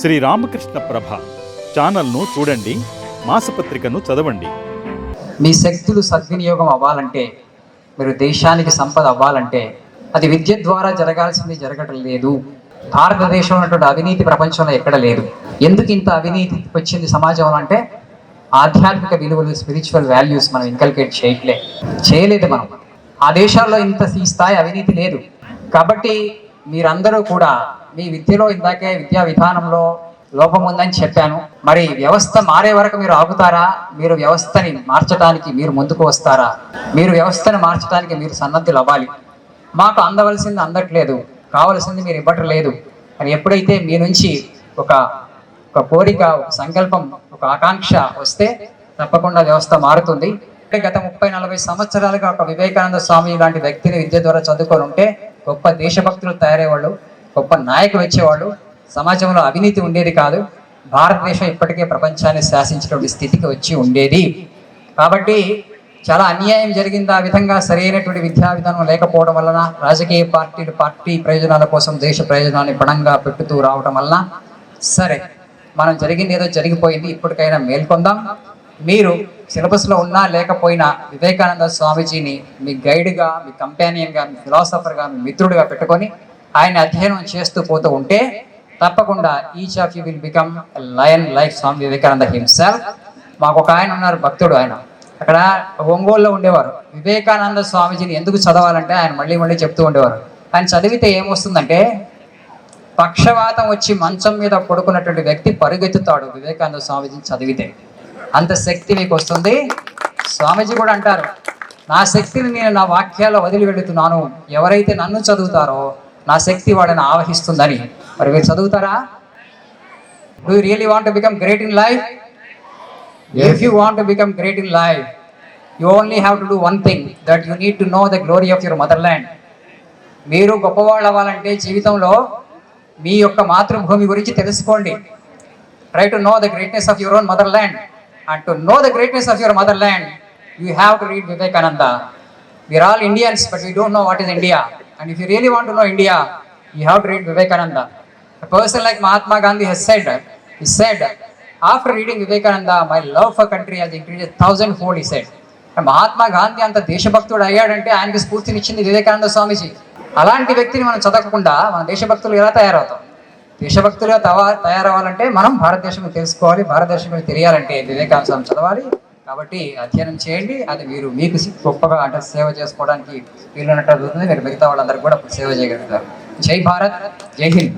శ్రీ రామకృష్ణ ప్రభ ఛానల్ను చూడండి మాసపత్రికను చదవండి. మీ శక్తులు సద్వినియోగం అవ్వాలంటే మీరు దేశానికి సంపద అవ్వాలంటే అది విద్య ద్వారా జరగాల్సింది జరగటం లేదు. భారతదేశంలో ఉన్నటువంటి అవినీతి ప్రపంచంలో ఎక్కడ లేదు. ఎందుకు ఇంత అవినీతి వచ్చింది సమాజంలో అంటే ఆధ్యాత్మిక విలువలు స్పిరిచువల్ వాల్యూస్ మనం ఇన్కల్కేట్ చేయట్లే. చేయలేదు మనం. ఆ దేశాల్లో ఇంత ఈ స్థాయి అవినీతి లేదు. కాబట్టి మీరందరూ కూడా మీ విద్యలో ఇందాకే విద్యా విధానంలో లోపం ఉందని చెప్పాను. మరి వ్యవస్థ మారే వరకు మీరు ఆగుతారా? మీరు వ్యవస్థని మార్చడానికి మీరు ముందుకు వస్తారా? మీరు వ్యవస్థను మార్చడానికి మీరు సన్నద్ధులు అవ్వాలి. మాకు అందవలసింది అందట్లేదు. కావలసింది మీరు ఇవ్వటం లేదు. అని ఎప్పుడైతే మీ నుంచి ఒక ఒక కోరిక ఒక సంకల్పం ఒక ఆకాంక్ష వస్తే తప్పకుండా వ్యవస్థ మారుతుంది. గత ముప్పై నలభై సంవత్సరాలుగా ఒక వివేకానంద స్వామి లాంటి వ్యక్తిని విద్య ద్వారా చదువుకొని ఉంటే గొప్ప దేశభక్తులు తయారయ్యేవాళ్ళు. గొప్ప నాయకులు వచ్చేవాళ్ళు సమాజంలో అవినీతి ఉండేది కాదు. భారతదేశం ఇప్పటికే ప్రపంచాన్ని శాసించినటువంటి స్థితికి వచ్చి ఉండేది. కాబట్టి చాలా అన్యాయం జరిగింది. ఆ విధంగా సరైనటువంటి విద్యా విధానం లేకపోవడం వలన రాజకీయ పార్టీలు పార్టీ ప్రయోజనాల కోసం దేశ ప్రయోజనాన్ని పణంగా పెట్టుతూ రావడం వలన సరే మనం జరిగింది ఏదో జరిగిపోయింది ఇప్పటికైనా మేల్కొందాం. మీరు సిలబస్లో ఉన్నా లేకపోయినా వివేకానంద స్వామీజీని మీ గైడ్గా మీ కంపానియన్గా మీ ఫిలాసఫర్గా మీ మిత్రుడిగా పెట్టుకొని ఆయన అధ్యయనం చేస్తూ పోతూ ఉంటే తప్పకుండా each of you will become lion like Swami Vivekananda himself మాకు ఒక ఆయన ఉన్నారు భక్తుడు ఆయన. అక్కడ ఒంగోలులో ఉండేవారు. వివేకానంద స్వామీజీని ఎందుకు చదవాలంటే ఆయన మళ్ళీ మళ్ళీ చెప్తూ ఉండేవారు. ఆయన చదివితే ఏమొస్తుందంటే పక్షవాతం వచ్చి మంచం మీద పడుకున్నటువంటి వ్యక్తి పరుగెత్తుతాడు వివేకానంద స్వామీజీని చదివితే. అంత శక్తి మీకు వస్తుంది స్వామీజీ కూడా అంటారు నా శక్తిని నేను నా వాక్యాల్లో వదిలి వెళుతున్నాను. ఎవరైతే నన్ను చదువుతారో నా శక్తి వాడిని ఆవహిస్తుందని. మరి మీరు చదువుతారా? Do really want become great in life if you want to become great in life you only have to do one thing that you need to know the glory of your motherland మీరు గొప్పవాళ్ళు అవ్వాలంటే జీవితంలో మీ యొక్క మాతృభూమి గురించి తెలుసుకోండి. Try to know the greatness of your own motherland and to know the greatness of your motherland you have to read Vivekananda we are all Indians but we don't know what is India and if you really want to know India you have to read Vivekananda A person like Mahatma Gandhi has said, he said, after reading Vivekananda, my love for country has increased a thousand he said. Mahatma Gandhi అంత దేశభక్తుడు అయ్యాడంటే ఆయనకి స్ఫూర్తినిచ్చింది వివేకానంద స్వామీజీ. అలాంటి వ్యక్తిని మనం చదవకుండా మన దేశభక్తులు ఎలా తయారవుతాం? దేశభక్తులుగా తవా తయారవ్వాలంటే మనం భారతదేశం తెలుసుకోవాలి భారతదేశం తెలియాలంటే వివేకానంద స్వామి చదవాలి కాబట్టి అధ్యయనం చేయండి. అది మీరు మీకు గొప్పగా అంటే సేవ చేసుకోవడానికి వీలున్నట్టు అవుతుంది. మీరు మిగతా వాళ్ళందరూ కూడా సేవ చేయగలుగుతారు. జై భారత్ జై హింద్.